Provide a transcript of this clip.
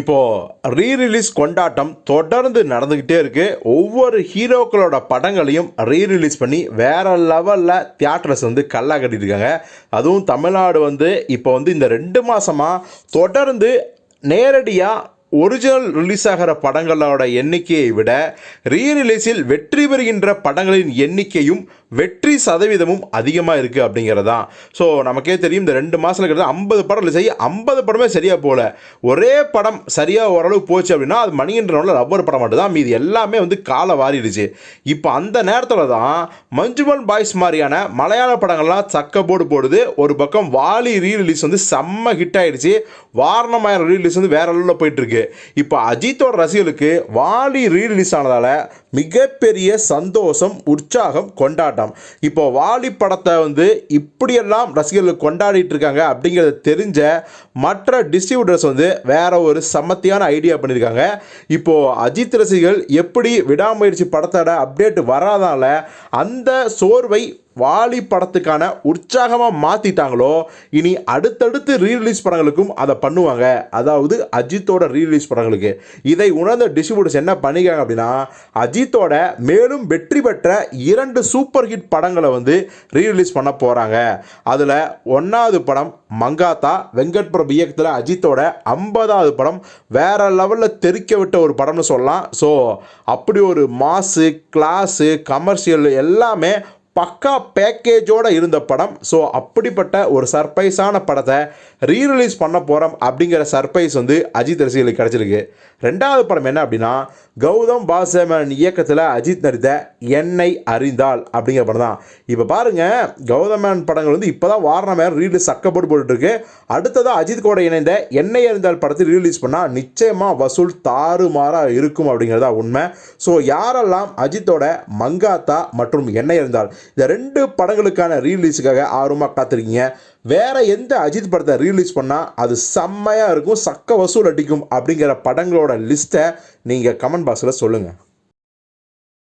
இப்போ re release கொண்டாட்டம் தொடர்ந்து நடந்துக்கிட்டே இருக்கு. ஒவ்வொரு ஹீரோக்களோட படங்களையும் ரீ ரிலீஸ் பண்ணி வேற லெவலில் தியேட்டர்ஸ் வந்து கல்லா கட்டியிருக்காங்க. இருக்காங்க அதுவும் தமிழ்நாடு வந்து இப்போ வந்து இந்த ரெண்டு மாதமாக தொடர்ந்து நேரடியாக ஒரிஜினல் ரிலீஸ் ஆகிற படங்களோட எண்ணிக்கையை விட ரீ ரிலீஸில் வெற்றி பெறுகின்ற படங்களின் எண்ணிக்கையும் வெற்றி சதவீதமும் அதிகமாக இருக்குது அப்படிங்கிறது தான். ஸோ நமக்கே தெரியும் இந்த ரெண்டு மாதத்தில் இருக்கிறது ஐம்பது படம் ரிலீஸ் ஆகி ஐம்பது படமே சரியாக போகல. ஒரே படம் சரியாக ஓரளவு போச்சு அப்படின்னா அது மணிகண்டனோட ரப்பர் படம் மட்டும் தான் மீதி எல்லாமே வந்து காலை வாரிடுச்சு. இப்போ அந்த நேரத்தில் தான் மஞ்சுமல் பாய்ஸ் மாதிரியான மலையாள படங்கள்லாம் சக்க போர்டு போடுது. ஒரு பக்கம் வாலி ரீ ரிலீஸ் வந்து செம்ம ஹிட் ஆகிடுச்சு வாரணமாயிரம் ரீ ரிலீஸ் வந்து வேற லெவலில் போயிட்டுருக்கு இருக்கு. இப்போ அஜித்தோட ரசிகர்களுக்கு வாலி ரீ ரிலீஸ் ஆனதால மிகப்பெரிய சந்தோஷம் உற்சாகம் கொண்டாட்டம். இப்போ வாலி படத்தை வந்து இப்படியெல்லாம் ரசிகர்கள் கொண்டாடிட்டு இருக்காங்க அப்படிங்கிறத தெரிஞ்ச மற்ற டிஸ்ட்ரிபியூட்டர்ஸ் வந்து வேற ஒரு சமத்தியான ஐடியா பண்ணியிருக்காங்க இப்போ அஜித் ரசிகர்கள் எப்படி விடாமுயற்சி படத்தோட அப்டேட் வராதால அந்த சோர்வை வாலி படத்துக்கான உற்சாகமாக மாற்றிட்டாங்களோ இனி அடுத்தடுத்து ரீரிலீஸ் படங்களுக்கும் அதை பண்ணுவாங்க. அதாவது அஜித்தோட ரீரிலீஸ் படங்களுக்கு. இதை உணர்ந்த டிஸ்ட்ரிபியூட்டர்ஸ் என்ன பண்ணிக்காங்க அப்படின்னா அஜித் அஜித்தோட மேலும் வெற்றி பெற்ற இரண்டு சூப்பர் ஹிட் படங்களை வந்து ரீரிலீஸ் பண்ண போகிறாங்க அதில் ஒன்றாவது படம் மங்காத்தா வெங்கட் பிரபு இயக்கத்தில் அஜித்தோட ஐம்பதாவது படம் வேற லெவலில் தெறிக்க விட்ட ஒரு படம்னு சொல்லலாம். ஸோ அப்படி ஒரு மாசு கிளாஸு கமர்ஷியல் எல்லாமே பக்கா பேக்கேஜோடு இருந்த படம். ஸோ அப்படிப்பட்ட ஒரு சர்ப்ரைஸான படத்தை ரீரிலீஸ் பண்ண போகிறோம் அப்படிங்கிற சர்ப்ரைஸ் வந்து அஜித் ரசிகர்களுக்கு கிடச்சிருக்கு. ரெண்டாவது படம் என்ன அப்படின்னா கௌதம் பாசமன் இயக்கத்தில் அஜித் நடித்த என்னை அறிந்தால் அப்படிங்கிற படம் தான். இப்போ பாருங்கள் கௌதமன் படங்கள் வந்து இப்போ தான் வாரணம் ரீலீஸ் சக்கப்போட்டு போட்டுருக்கு அடுத்ததாக அஜித் கூட இணைந்த என்னை அறிந்தால் படத்தை ரீலீஸ் பண்ணால் நிச்சயமாக வசூல் தாறுமாறாக இருக்கும் அப்படிங்கிறதா உண்மை. ஸோ யாரெல்லாம் அஜித்தோட மங்காத்தா மற்றும் என்னை அறிந்தால் இந்த ரெண்டு படங்களுக்கான ரீலீஸுக்காக ஆர்வமாக காத்திருக்கீங்க. வேறு எந்த அஜித் படத்தை ரீலீஸ் பண்ணால் அது செம்மையாக இருக்கும் சக்க வசூல் அடிக்கும் அப்படிங்கிற படங்களோட லிஸ்ட்டை நீங்கள் கமெண்ட் பாக்ஸில் சொல்லுங்கள்